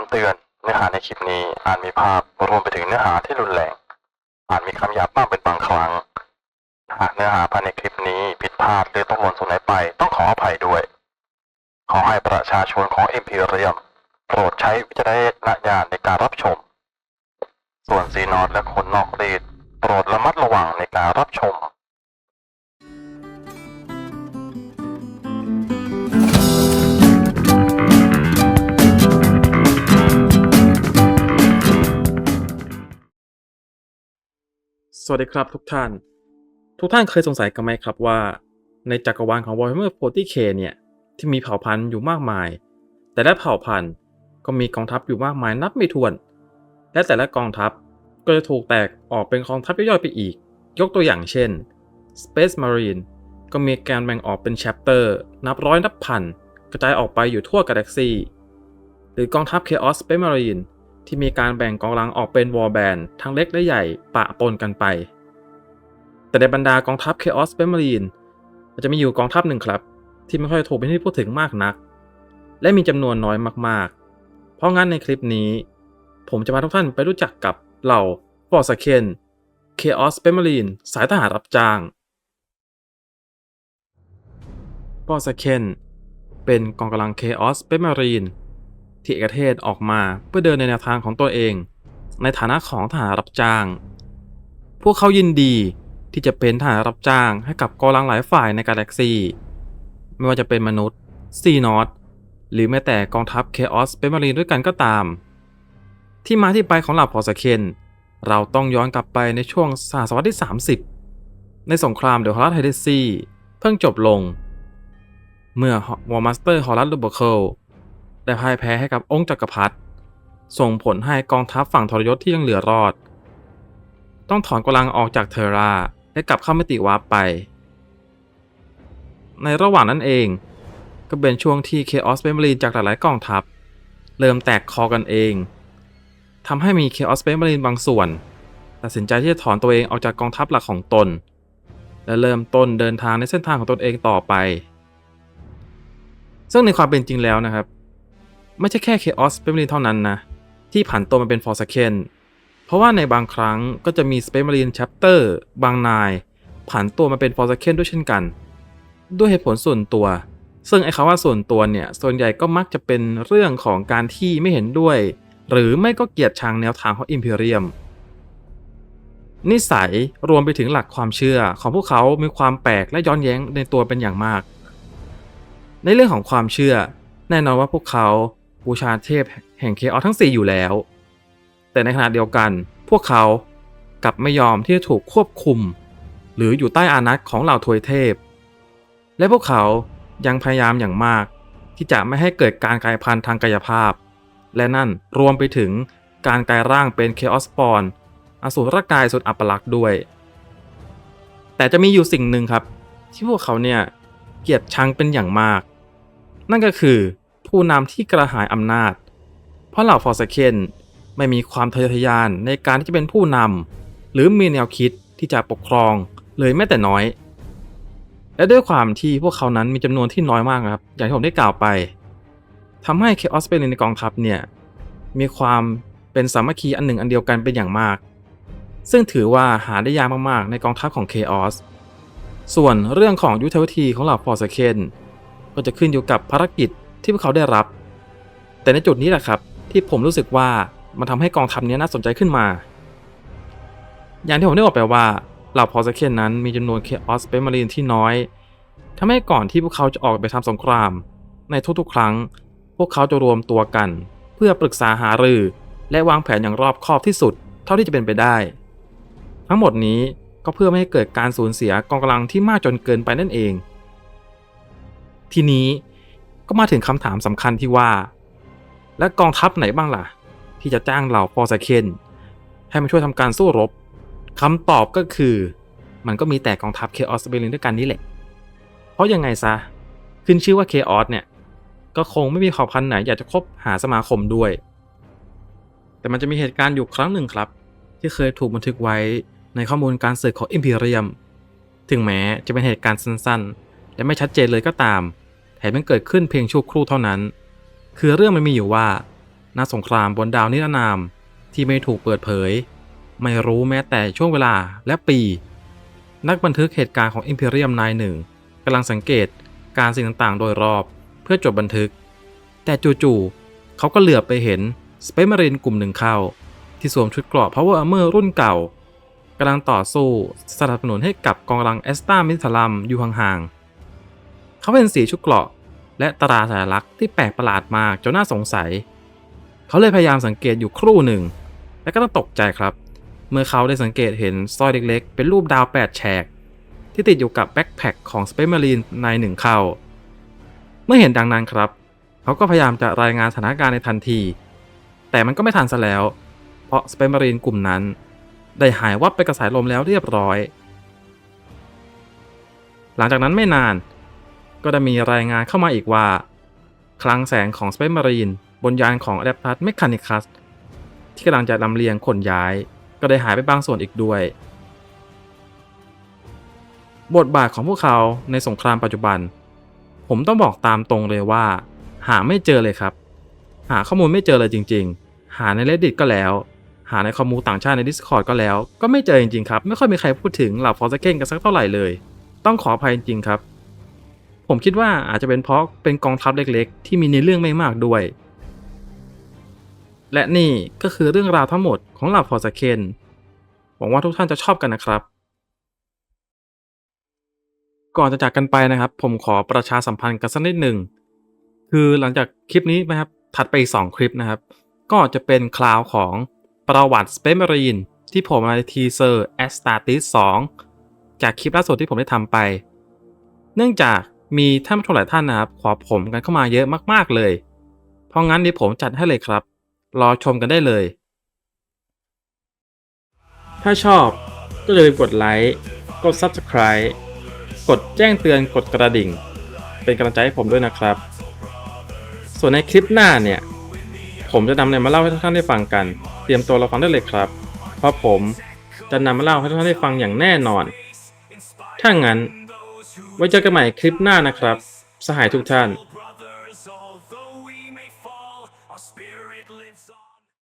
ำเตือนเนื้อหาในคลิปนี้อาจมีภาพรวมไปถึงเนื้อหาที่รุนแรงอาจมีคำหยาบบ้างเป็นบางครั้ง หากเนื้อหาภายในคลิปนี้ผิดพลาดหรือต้องหล่นส่วนไหนไปต้องขออภัยด้วย ขอให้ประชาชนของ Imperium โปรดใช้วิจารณญาณในการรับชม ส่วนซีนอตและคนนอกรีดโปรดระมัดระวังในการรับชม สวัสดีครับทุกท่าน ทุกท่านเคยสงสัยกันไหมครับว่า ในจักรวาลของ Warhammer 40k เนี่ย ที่มีเผ่าพันธุ์อยู่มากมาย แต่ละเผ่าพันธุ์ก็มีกองทัพอยู่มากมายนับไม่ถ้วน และแต่ละกองทัพก็จะถูกแตกออกเป็นกองทัพย่อยๆไปอีก ยกตัวอย่างเช่น Space Marine ก็มีการแบ่งออกเป็น chapter นับร้อยนับพันกระจายออกไปอยู่ทั่วกาแล็กซีหรือกองทัพ Chaos Space Marine ที่มีการแบ่งกองกำลังออกเป็นวอลแบนทั้งเล็กและใหญ่ปะปนกันไป แต่ในบรรดากองทัพ Chaos Space Marine มันจะมีอยู่กองทัพหนึ่งครับ ที่ไม่ค่อยถูกเป็นที่พูดถึงมากนัก และมีจำนวนน้อยมากๆ เพราะงั้นในคลิปนี้ ผมจะพาทุกท่านไปรู้จักกับเหล่าฟอร์สเคน Chaos Space Marine สายทหารรับจ้างฟอร์สเคนเป็นกองกำลัง Chaos Space Marine ที่เอกเทศออกมาเพื่อเดินในแนวทางของตัวเอง ในฐานะของทหารรับจ้าง พวกเขายินดีที่จะเป็นทหารรับจ้างให้กับกองลังหลายฝ่ายในกาแล็กซีไม่ว่าจะเป็นมนุษย์ซีนอตหรือแม้แต่กองทัพเคออสเป็นมารีนด้วยกันก็ตาม ที่มาที่ไปของเหล่าพอสเคนเราต้องย้อนกลับไปในช่วงศตวรรษที่ 30 ในสงครามเดอะฮอลัสไฮเดซีเพิ่งจบลง เมื่อวอร์มาสเตอร์ฮอลลัสลูเบเคิล ได้พ่ายแพ้ให้กับองค์จักรพรรดิส่งผลให้กองทัพฝั่งทรยศที่ยังเหลือรอด ต้องถอนกำลังออกจากเทราและกลับเข้ามิติวาร์ปไป ในระหว่างนั้นเอง ก็เป็นช่วงที่เคออสเปม r รีนจากหลายๆกองทัพ เริ่มแตกคอกันเองทำให้มีเคออสเปม r รีนบางส่วน ตัดสินใจที่จะถอนตัวเองออกจากกองทัพหลักของตน และเริ่มต้นเดินทางในเส้นทางของตนเองต่อไป ซึ่งในความเป็นจริงแล้วนะครับ ไม่ใช่แค่ Chaos Space Marine เท่านั้นนะ ที่ผันตัวมาเป็น Forsaken เพราะว่าในบางครั้งก็จะมี Space Marine Chapter บางนาย ผันตัวมาเป็น Forsaken ด้วยเช่นกัน ด้วยเหตุผลส่วนตัว ซึ่งไอ้คำว่าส่วนตัวเนี่ยส่วนใหญ่ก็มักจะเป็นเรื่องของการที่ไม่เห็นด้วย หรือไม่ก็เกลียดชังแนวทางของ Imperium นิสัยรวมไปถึงหลักความเชื่อของพวกเขา มีความแปลกและย้อนแย้งในตัวเป็นอย่างมาก ในเรื่องของความเชื่อ แน่นอนว่าพวกเขา บูชาเทพแห่งเคออสทั้ง 4 อยู่แล้ว แต่ในขณะเดียวกัน พวกเขากลับไม่ยอมที่จะถูกควบคุม หรืออยู่ใต้อานัตของเหล่าทวยเทพ และพวกเขายังพยายามอย่างมากที่จะไม่ให้เกิดการกลายพันธุ์ทางกายภาพ และนั่นรวมไปถึงการกลายร่างเป็นเคออสปอนอสูรกายสุดอัปลักษณ์ด้วย แต่จะมีอยู่สิ่งหนึ่งครับ ที่พวกเขาเนี่ยเกลียดชังเป็นอย่างมาก นั่นก็คือ ผู้นำที่กระหายอำนาจ เพราะเหล่าฟอร์สเคนไม่มีความทะเยอทะยานในการที่จะเป็นผู้นำหรือมีแนวคิดที่จะปกครองเลยแม้แต่น้อย และด้วยความที่พวกเขานั้นมีจำนวนที่น้อยมากครับ อย่างที่ผมได้กล่าวไปทำให้เคออสเป็นในกองทัพเนี่ยมีความเป็นสามัคคีอันหนึ่งอันเดียวกันเป็นอย่างมาก ซึ่งถือว่าหาได้ยากมากๆ ในกองทัพของ Chaos ส่วนเรื่องของยุทธวิธีของเหล่าฟอร์สเคนก็จะขึ้นอยู่กับภารกิจ ที่พวกเขาได้รับ แต่ในจุดนี้แหละครับ ที่ผมรู้สึกว่ามันทำให้กองทัพนี้น่าสนใจขึ้นมา อย่างที่ผมได้บอกไปว่าเหล่าพอสเคนนั้นมีจำนวนเคออสเปมารีนที่น้อยทำให้ก่อนที่พวกเขาจะออกไปทำสงคราม ในทุกๆ ครั้ง พวกเขาจะรวมตัวกัน เพื่อปรึกษาหารือ และวางแผนอย่างรอบคอบที่สุด เท่าที่จะเป็นไปได้ ทั้งหมดนี้ก็เพื่อไม่ให้เกิดการสูญเสียกองกำลังที่มากจนเกินไปนั่นเอง ทีนี้ ก็มาถึงคำถามสำคัญที่ว่า และกองทัพไหนบ้างล่ะ ที่จะจ้างเหล่าฟอร์สเคนให้มาช่วยทำการสู้รบคำตอบก็คือ มันก็มีแต่กองทัพเคออสเบลินด้วยกันนี่แหละ เพราะยังไงซะ ขึ้นชื่อว่าเคออสเนี่ย ก็คงไม่มีเผ่าพันธุ์ไหนอยากจะคบหาสมาคมด้วย แต่มันจะมีเหตุการณ์อยู่ครั้งหนึ่งครับ ที่เคยถูกบันทึกไว้ในข้อมูลการสืบของอิมพีเรียม ถึงแม้จะเป็นเหตุการณ์สั้นๆ และไม่ชัดเจนเลยก็ตาม ถมยังเกิดขึ้นเพียงชั่วครู่เท่านั้น คือเรื่องมันมีอยู่ว่าณสงครามบนดาวนิรนามที่ไม่ถูกเปิดเผย ไม่รู้แม้แต่ช่วงเวลาและปี นักบันทึกเหตุการณ์ของ Imperium นายหนึ่งกำลังสังเกตการสิ่งต่างๆ โดยรอบเพื่อจดบันทึก แต่จู่ๆเขาก็เหลือบไปเห็นสเป e มารินกลุ่มหนึ่งเข้า ที่สวมชุดเกราะ Power Armor รุ่นเก่ากำลังต่อสู้สนับสนุนให้กับกองกำลังแอสตามิทลัมอยู่ห่างๆ เขาเป็นสีชุดเกราะ และตราสัญลักษณ์ที่แปลกประหลาดมากจนน่าสงสัย เขาเลยพยายามสังเกตอยู่ครู่หนึ่ง และก็ต้องตกใจครับ เมื่อเขาได้สังเกตเห็นสร้อยเล็กๆ เป็นรูปดาว8แฉก ที่ติดอยู่กับแบ็คแพคของสเป e มารีนในหนึ่งเข้า เมื่อเห็นดังนั้นครับ เขาก็พยายามจะรายงานสถานการณ์ในทันที แต่มันก็ไม่ทันซะแล้ว เพราะสเป e มารีนกลุ่มนั้น ได้หายวับไปกับสายลมแล้วเรียบร้อยหลังจากนั้นไม่นาน ก็ได้มีรายงานเข้ามาอีกว่า คลังแสงของสเป e มารีนบนยานของ a อ a พ t ัสเมคานิคัสที่กำลังจะลำเลียงขนย้าย ก็ได้หายไปบางส่วนอีกด้วย บทบาทของพวกเขาในสงครามปัจจุบัน ผมต้องบอกตามตรงเลยว่า หาไม่เจอเลยครับ หาข้อมูลไม่เจอเลยจริง ๆ หาใน reddit ก็แล้ว หาในคอมมูต่างชาติใน Discord ก็แล้ว ก็ไม่เจอจริงๆครับ ไม่ค่อยมีใครพูดถึงเหล่าฟอร์สเคนกันสักเท่าไหร่เลย ต้องขออภัยจริงๆครับ ผมคิดว่าอาจจะเป็นเพราะเป็นกองทัพเล็กๆ ที่มีในเรื่องไม่มากด้วย และนี่ก็คือเรื่องราวทั้งหมดของเหล่าฟอสเคนหวังว่าทุกท่านจะชอบกันนะครับ ก่อนจะจากกันไปนะครับ ผมขอประชาสัมพันธ์กันสักนิดหนึ่งคือหลังจากคลิปนี้นะครับถัดไปอีก2คลิปนะครับ ก็จะเป็นคลาวของประวัติสเปม m รีนที่ผมมาในทีเซอร์แอสตาติส2จากคลิปล่าสุดที่ผมได้ทำไป เนื่องจาก มีท่านผู้ชมหลายท่านนะครับ ขอผมกันเข้ามาเยอะมากๆเลย เพราะงั้นเดี๋ยวผมจัดให้เลยครับ รอชมกันได้เลย ถ้าชอบก็อย่าลืมกดไลค์ กด Subscribe กดแจ้งเตือน กดกระดิ่ง เป็นกำลังใจให้ผมด้วยนะครับ ส่วนในคลิปหน้าเนี่ย ผมจะนำอะไรมาเล่าให้ทุกท่านได้ฟังกัน เตรียมตัวเราฟังได้เลยครับ เพราะผมจะนำมาเล่าให้ทุกท่านได้ฟังอย่างแน่นอน ถ้างั้น ไว้เจอกันใหม่คลิปหน้านะครับ สหายทุกท่าน